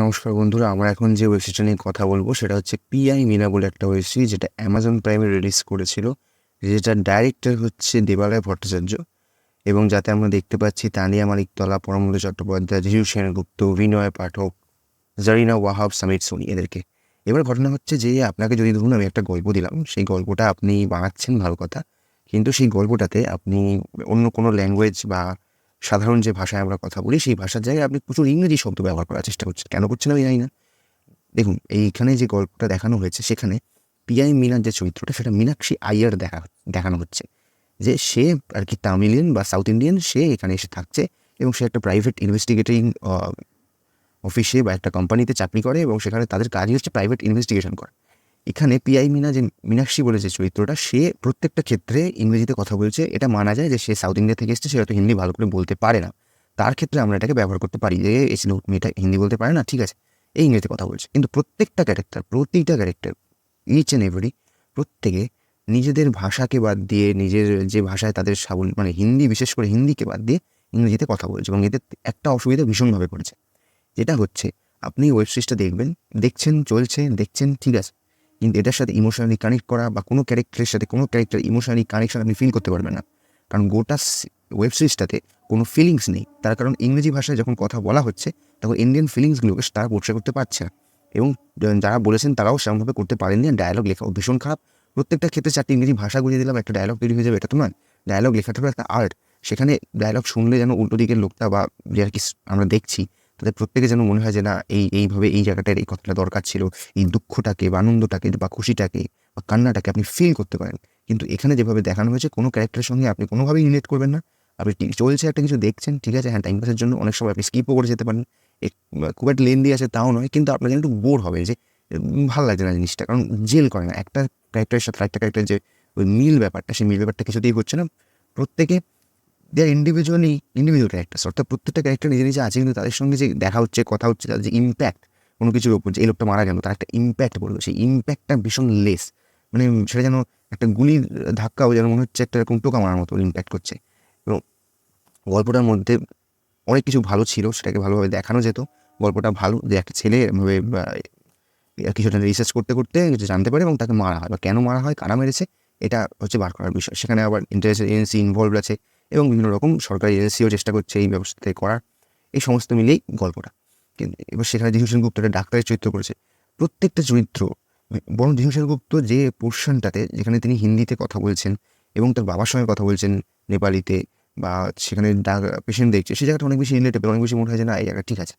নমস্কার বন্ধুরা, আমরা এখন যে ওয়েব সিরিজটা নিয়ে কথা বলব সেটা হচ্ছে পিআই মিনা বলে একটা ওয়েব সিরিজ যেটা অ্যামাজন প্রাইমে রিলিজ করেছিল। যেটা ডাইরেক্টর হচ্ছে দেবালয় ভট্টাচার্য এবং যাতে আমরা দেখতে পাচ্ছি তানিয়া মালিকতলা পরমল চট্টোপাধ্যায়, জিজু সেনগুপ্ত, বিনয় পাঠক, জারিনা ওয়াহাব, সামির সোনি এদেরকে। এবার ঘটনা হচ্ছে যে আপনাকে যদি ধরুন আমি একটা গল্প দিলাম, সেই গল্পটা আপনি বানাচ্ছেন ভালো কথা, কিন্তু সেই গল্পটাতে আপনি অন্য কোনো ল্যাঙ্গুয়েজ বা সাধারণ যে ভাষায় আমরা কথা বলি, সেই ভাষার জায়গায় আপনি প্রচুর ইংরেজি শব্দ ব্যবহার করার চেষ্টা করছেন। কেন করছেন আমি জানি না। দেখুন, এইখানে যে গল্পটা দেখানো হয়েছে, সেখানে পিআই মিনার যে চরিত্রটা, সেটা মীনাক্ষী আইয়ার দেখা, দেখানো হচ্ছে। যে সে আর কি তামিলিয়ান বা সাউথ ইন্ডিয়ান সে এখানে এসে থাকছে এবং সে একটা প্রাইভেট ইনভেস্টিগেটিং অফিসে বা একটা কোম্পানিতে চাকরি করে এবং সেখানে তাদের কাজই হচ্ছে প্রাইভেট ইনভেস্টিগেশন করা। এখানে পিআই মিনা যে মীনাক্ষী বলে যে চরিত্রটা, সে প্রত্যেকটা ক্ষেত্রে ইংরেজিতে কথা বলছে। এটা মানা যায় যে সে সাউথ ইন্ডিয়া থেকে এসেছে, সে হয়তো হিন্দি ভালো করে বলতে পারে না। তার ক্ষেত্রে আমরা এটাকে ব্যবহার করতে পারি যে লোক মেয়েটা হিন্দি বলতে পারে না, ঠিক আছে, এই ইংরেজিতে কথা বলছে। কিন্তু প্রত্যেকটা ক্যারেক্টার প্রতিটা ক্যারেক্টার ইচ অ্যান্ড এভরি প্রত্যেকে নিজেদের ভাষাকে বাদ দিয়ে, নিজের যে ভাষায় তাদের সাবল মানে হিন্দি, বিশেষ করে হিন্দিকে বাদ দিয়ে ইংরেজিতে কথা বলছে এবং এদের একটা অসুবিধা ভীষণভাবে পড়েছে। যেটা হচ্ছে, আপনি ওয়েব সিরিজটা দেখবেন, দেখছেন, চলছে, দেখছেন, ঠিক আছে কিন্তু এটার সাথে ইমোশনালি কানেক্ট করা বা কোনো ক্যারেক্টারের সাথে কোনো ক্যারেক্টার ইমোশনালি কানেকশন আপনি ফিল করতে পারবেন না। কারণ গোটা ওয়েব সিরিজটাতে কোনো ফিলিংস নেই। তার কারণ ইংরেজি ভাষায় যখন কথা বলা হচ্ছে, তখন ইন্ডিয়ান ফিলিংসগুলোকে তারা পোর্ট্রে করতে পারছে না। এবং যারা বলেছেন তারাও সেরকমভাবে করতে পারেননি। ডায়লগ লেখাও ভীষণ খারাপ। প্রত্যেকটা ক্ষেত্রে চারটি ইংরেজি ভাষা গুলিয়ে দিলাম, একটা ডায়লগ তৈরি হয়ে যাবে, এটা তো নয়। ডায়লগ লেখাটাও একটা আর্ট সেখানে ডায়লগ শুনলে যেন উল্টো দিকের লোকটা বা যে আর কি আমরা দেখছি তাদের প্রত্যেকে যেন মনে হয় যে, না, এই, এইভাবে এই জায়গাটার এই কথাটা দরকার ছিল। এই দুঃখটাকে বা আনন্দটাকে বা খুশিটাকে বা কান্নাটাকে আপনি ফিল করতে পারেন। কিন্তু এখানে যেভাবে দেখানো হয়েছে, কোনো ক্যারেক্টারের সঙ্গে আপনি কোনোভাবেই রিলেট করবেন না। আপনি চলছে একটা কিছু দেখছেন, ঠিক আছে হ্যাঁ টাইম পাসের জন্য অনেক সময় আপনি স্কিপও করে যেতে পারেন। খুব একটা লেন্দি আছে তাও নয়, কিন্তু আপনার একটু বোর হবে যে ভালো লাগছে না জিনিসটা। কারণ জেল করে না। একটা ক্যারেক্টারের সাথে একটা ক্যারেক্টার যে, ওই মিল ব্যাপারটা, সেই মিল ব্যাপারটা কিছুতেই হচ্ছে না। প্রত্যেকে they are individually individual characters অর্থাৎ প্রত্যেকটা ক্যারেক্টার নিজে নিজে আছে, কিন্তু তাদের সঙ্গে যে দেখা হচ্ছে, কথা হচ্ছে, তাদের যে ইম্প্যাক্ট কোনো কিছুর ওপর যে এই লোকটা মারা গেল, তার একটা ইম্প্যাক্ট পড়বে সেই ইম্প্যাক্টটা ভীষণ লেস মানে সেটা যেন একটা গুলির ধাক্কাও যেন মনে হচ্ছে একটা এরকম টোকা মারার মতো ইম্প্যাক্ট করছে। এবং গল্পটার মধ্যে অনেক কিছু ভালো ছিল, সেটাকে ভালোভাবে দেখানো যেত। গল্পটা ভালো, যে একটা ছেলে এভাবে কিছুটা রিসার্চ করতে করতে কিছু জানতে পারে এবং তাকে মারা হয়। বা কেন মারা হয়, কারা মেরেছে, এটা হচ্ছে বার করার বিষয়। সেখানে আবার ইন্টারেস্ট এজেন্সি ইনভলভ আছে। এবং বিভিন্ন রকম সরকারি এজেন্সিও চেষ্টা করছে এই ব্যবস্থাতে করার। এই সমস্ত মিলেই গল্পটা। কিন্তু এবার সেখানে জিহু সেনগুপ্ত একটা ডাক্তারের চরিত্র করেছে। প্রত্যেকটা চরিত্র, বরং জিহু সেনগুপ্ত যে পোর্শনটাতে যেখানে তিনি হিন্দিতে কথা বলছেন এবং তার বাবার সঙ্গে কথা বলছেন নেপালিতে বা সেখানে পেশেন্ট দেখছে সেই জায়গাটা অনেক বেশি রিলেটেবল অনেক বেশি মনে হয় যে না, এই জায়গা ঠিক আছে।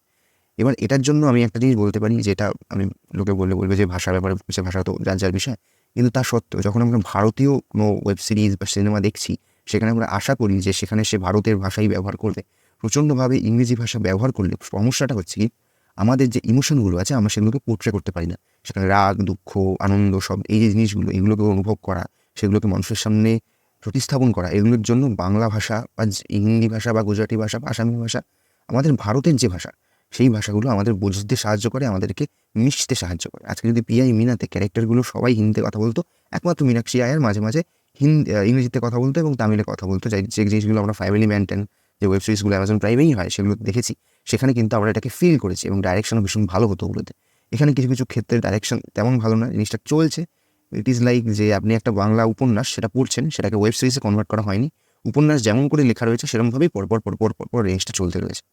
এবার এটার জন্য আমি একটা জিনিস বলতে পারি যেটা আমি লোকে বললে বলবে যে ভাষার ব্যাপারে, সে ভাষা তো যার যার বিষয়। কিন্তু তা সত্ত্বেও যখন আমরা ভারতীয় কোনো ওয়েব সিরিজ বা সিনেমা দেখছি সেখানে আমরা আশা করি যে সেখানে সে ভারতের ভাষাই ব্যবহার করবে। প্রচণ্ডভাবে ইংরেজি ভাষা ব্যবহার করলে সমস্যাটা হচ্ছে কি, আমাদের যে ইমোশনগুলো আছে আমরা সেগুলোকে পোর্ট্রে করতে পারি না। সেখানে রাগ, দুঃখ, আনন্দ সব এই যে জিনিসগুলো এগুলোকে অনুভব করা, সেগুলোকে মানুষের সামনে প্রতিস্থাপন করা, এগুলোর জন্য বাংলা ভাষা বা হিন্দি ভাষা বা গুজরাটি ভাষা বা আসামি ভাষা, আমাদের ভারতের যে ভাষা, সেই ভাষাগুলো আমাদের বুঝতে সাহায্য করে, আমাদেরকে মিশতে সাহায্য করে। আজকে যদি পিআই মিনাতে ক্যারেক্টারগুলো সবাই হিন্দিতে কথা বলতো, একমাত্র মীনাক্ষী আয়ার মাঝে মাঝে হিন্দি ইংরেজিতে কথা বলতো এবং তামিলে কথা বলতো। যাই, যে জিনিসগুলো আমরা ফ্যামিলি মেনটেন যে ওয়েব সিরিজগুলো অ্যামাজন প্রাইমেই হয়, সেগুলো দেখেছি। সেখানে কিন্তু আমরা এটাকে ফিল করেছি এবং ডাইরেকশনও ভীষণ ভালো হতো ওগুলোতে। এখানে কিছু কিছু ক্ষেত্রে ডাইরেকশন তেমন ভালো না, জিনিসটা চলছে। ইট ইজ লাইক যে আপনি একটা বাংলা উপন্যাস সেটা পড়ছেন, সেটাকে ওয়েব সিরিজে কনভার্ট করা হয়নি। উপন্যাস যেমন করে লেখা রয়েছে সেরকমভাবেই পরপর পরপর পরপর রেঞ্জটা চলতে রয়েছে।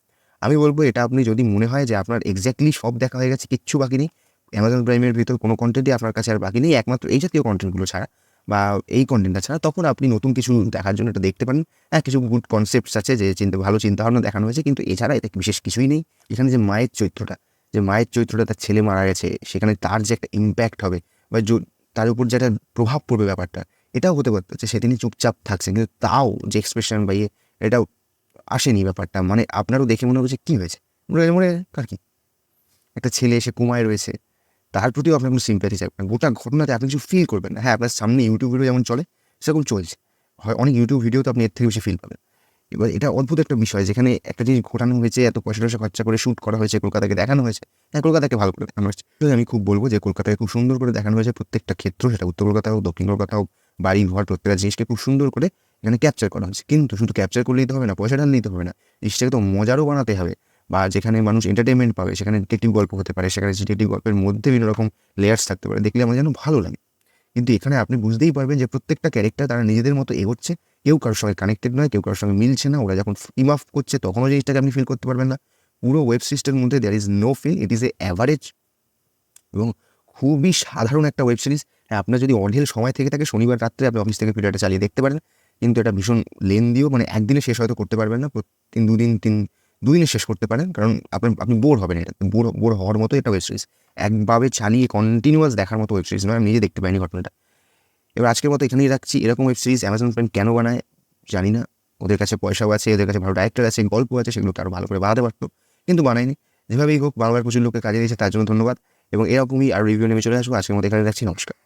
আমি বলব এটা আপনি যদি মনে হয় যে আপনার এক্স্যাক্টলি সব দেখা হয়ে গেছে, কিচ্ছু বাকি নেই অ্যামাজন প্রাইমের ভিতর কোনো কন্টেন্টই আপনার কাছে আর বাকি নেই, একমাত্র এই জাতীয় কন্টেন্টগুলো ছাড়া। বা এই কন্টেন্টটা ছাড়া তখন আপনি নতুন কিছু দেখার জন্য এটা দেখতে পারেন। হ্যাঁ কিছু গুড কনসেপ্টস আছে যে চিন্তা, ভালো চিন্তাভাবনা দেখানো হয়েছে, কিন্তু এছাড়া এতে বিশেষ কিছুই নেই। এখানে যে মায়ের চরিত্রটা যে মায়ের চরিত্রটা তার ছেলে মারা গেছে, সেখানে তার যে একটা ইম্প্যাক্ট হবে বা তার উপর যে একটা প্রভাব পড়বে ব্যাপারটা, এটাও হতে পারতো যে সে তিনি চুপচাপ থাকছেন, কিন্তু তাও যে এক্সপ্রেশন বা ইয়ে এটাও আসেনি ব্যাপারটা। মানে আপনারও দেখে মনে হচ্ছে কী হয়েছে? মনে কার কি? একটা ছেলে এসে কুমায় রয়েছে তার প্রতিও আপনার কোনো সিম্প্যাথি চাইবে না। গোটা ঘটনাতে আপনি কিছু ফিল করবেন না। হ্যাঁ আপনার সামনে ইউটিউব ভিডিও যেমন চলে, সেরকম চলছে। হয় অনেক ইউটিউব ভিডিও তো আপনি এর থেকে বেশি ফিল পাবেন। এবার এটা অদ্ভুত একটা বিষয়, যেখানে একটা জিনিস ঘটানো হয়েছে, এত পয়সা টয়সা খরচা করে শ্যুট করা হয়েছে, কলকাতাকে দেখানো হয়েছে। হ্যাঁ কলকাতাকে ভালো করে দেখানো হয়েছে। আমি খুব বলব যে কলকাতাকে খুব সুন্দর করে দেখানো হয়েছে প্রত্যেকটা ক্ষেত্র। সেটা উত্তর কলকাতা হোক, দক্ষিণ কলকাতা হোক, বাড়ি ঘর, প্রত্যেকটা জিনিসকে খুব সুন্দর করে এখানে ক্যাপচার করা হয়েছে। কিন্তু শুধু ক্যাপচার করলেই তো হবে না পয়সাটা নিতে হবে না। জিনিসটাকে তো মজারও বানাতে হবে। বা যেখানে মানুষ এন্টারটেনমেন্ট পাবে, সেখানে ডিটেকটিভ গল্প হতে পারে, সেখানে ডিটেকটিভ গল্পের মধ্যে বিভিন্ন রকম লেয়ার্স থাকতে পারে, দেখলে আমার যেন ভালো লাগে। কিন্তু এখানে আপনি বুঝতেই পারবেন যে প্রত্যেকটা ক্যারেক্টার তারা নিজেদের মতো এগোচ্ছে, কেউ কারোর সঙ্গে কানেক্টেড নয়, কেউ কারোর সঙ্গে মিলছে না, ওরা যখন টিম আপ করছে তখনও জিনিসটাকে আপনি ফিল করতে পারবেন না। পুরো ওয়েব সিরিজটার মধ্যে there is no feel it is a average এবং খুবই সাধারণ একটা ওয়েব সিরিজ হ্যাঁ আপনার যদি অঢেল সময় থেকে থাকে, শনিবার রাত্রে আপনি অফিস থেকে ভিডিওটা চালিয়ে দেখতে পারেন, কিন্তু এটা ভীষণ লেন্দিও মানে একদিনে শেষ হয়তো করতে পারবেন না তিন, দুদিন, তিন দুদিনে শেষ করতে পারেন, কারণ আপনি আপনি বোর হবেন এটা। বোর বোর হওয়ার মতো এটা ওয়েব সিরিজ একভাবে চালিয়ে কন্টিনিউয়াস দেখার মতো ওয়েব সিরিজ নয়, আমি নিজে দেখতে পাইনি ঘটনাটা। এবার আজকের মতো এখানেই রাখছি। এরকম ওয়েব সিরিজ অ্যামাজন প্রাইম কেন বানায়, জানি না। ওদের কাছে পয়সাও আছে, ওদের কাছে ভালো ডাইরেক্টর আছে গল্প আছে, সেগুলোকে আরও ভালো করে বানাতে পারতো, কিন্তু বানায়নি। যেভাবেই হোক, বাংলার প্রচুর লোককে কাজে দিয়েছে, তার জন্য ধন্যবাদ। এবং এরকমই আর রিভিউ নেমে চলে আসব। আজকের মতো এখানে রাখছি, নমস্কার।